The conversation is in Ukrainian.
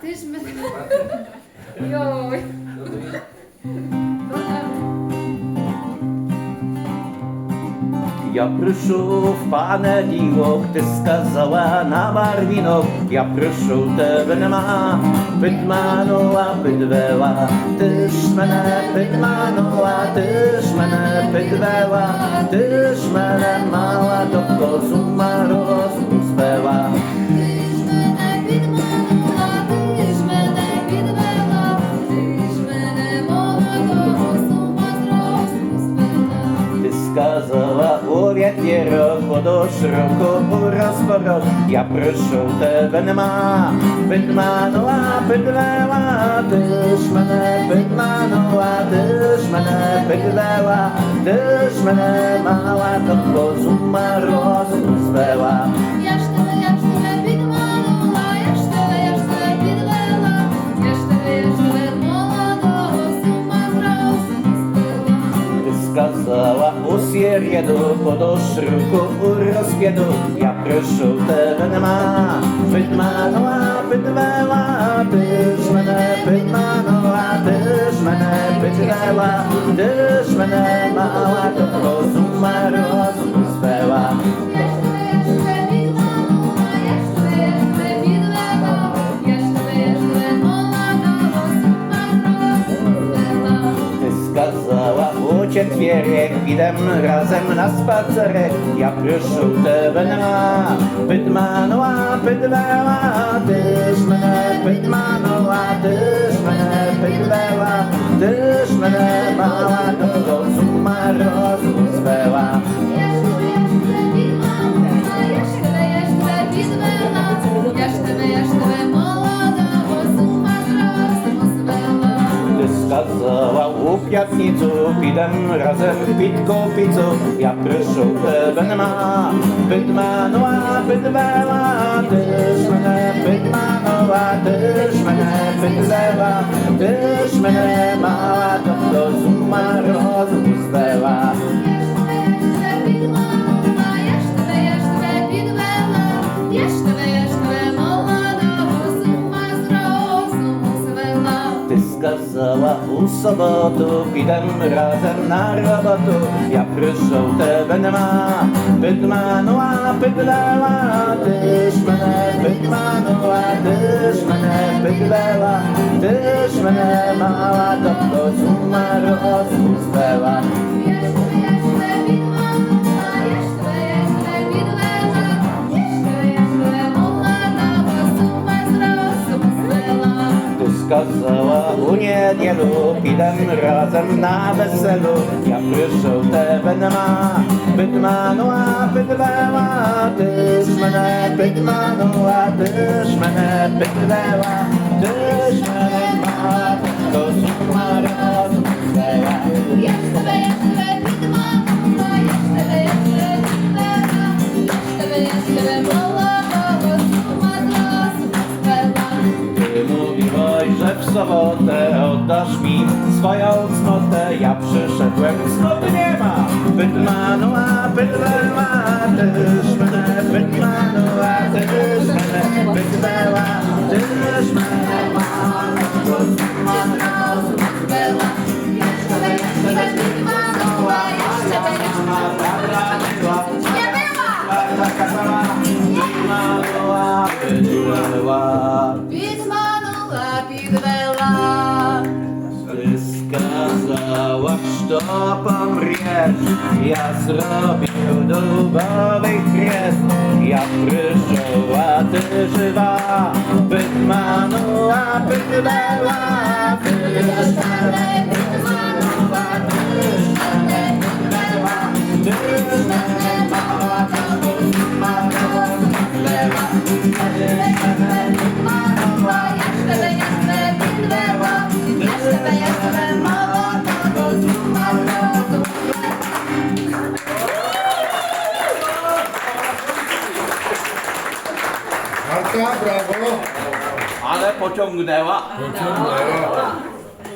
ty ж мене. Йой. Я прийшов, пане діво, ти сказала на барвінок, я прийшов, тебе нема, підманула, підвела, ти ж мене підманула, ти ж мене підвела, ти ж мене мала, до розума розум сказала у в'ятірок, водо широко у розпорок, я прошу тебе нема, підманула, підвела, ти ж мене підманула, ти ж мене підвела, ти ж мене мала, то розума розум. У сір'єду, подош руку у розп'яду, я прошу тебе нема, підманула, підвела, ти ж мене підманула, ти ж мене підвела, ти ж мене мала, то розума тебе, я ж тебе підманула, я ж тебе, я ж тебе підвела, я ж тебе, я ж тебе молодого сума з розуму звела. Ти сказала у п'ятницю, підем разом під копицю, я прийшов, тебе нема, підманула, підвела, ти ж мене підманула, ти ж мене підвела, ти ж мене мала, розума розум звела. Сказала у суботу, підем разом на роботу, я прийшов, тебе нема, підманула, підвела, ти ж мене підманула, ти ж мене підвела, ти ж мене мала, тобто розум звела. kazała u niedzielu Idem razem na weselu. Ja przyszł te bedma Bydmanuła, bydleła Tyż mnie bydmanuła Tyż mnie bydleła Tyż mnie ma To suma rozmyślała Jak sobie podasz mi swoją cnotę, ja przyszedłem, cnoty nie ma. Bytmanu, a bytmanu, a tyż bytmanu, a tyż bytmanu, tyż. Skazałaś to pomrzeć Ja zrobił dubowy kres Ja pryszczoła, ty żywa. Byt manuła, byt bela. Ty już dalej, byt manuła, Marta, brawo! Ale pociągnęła Pociągnęła.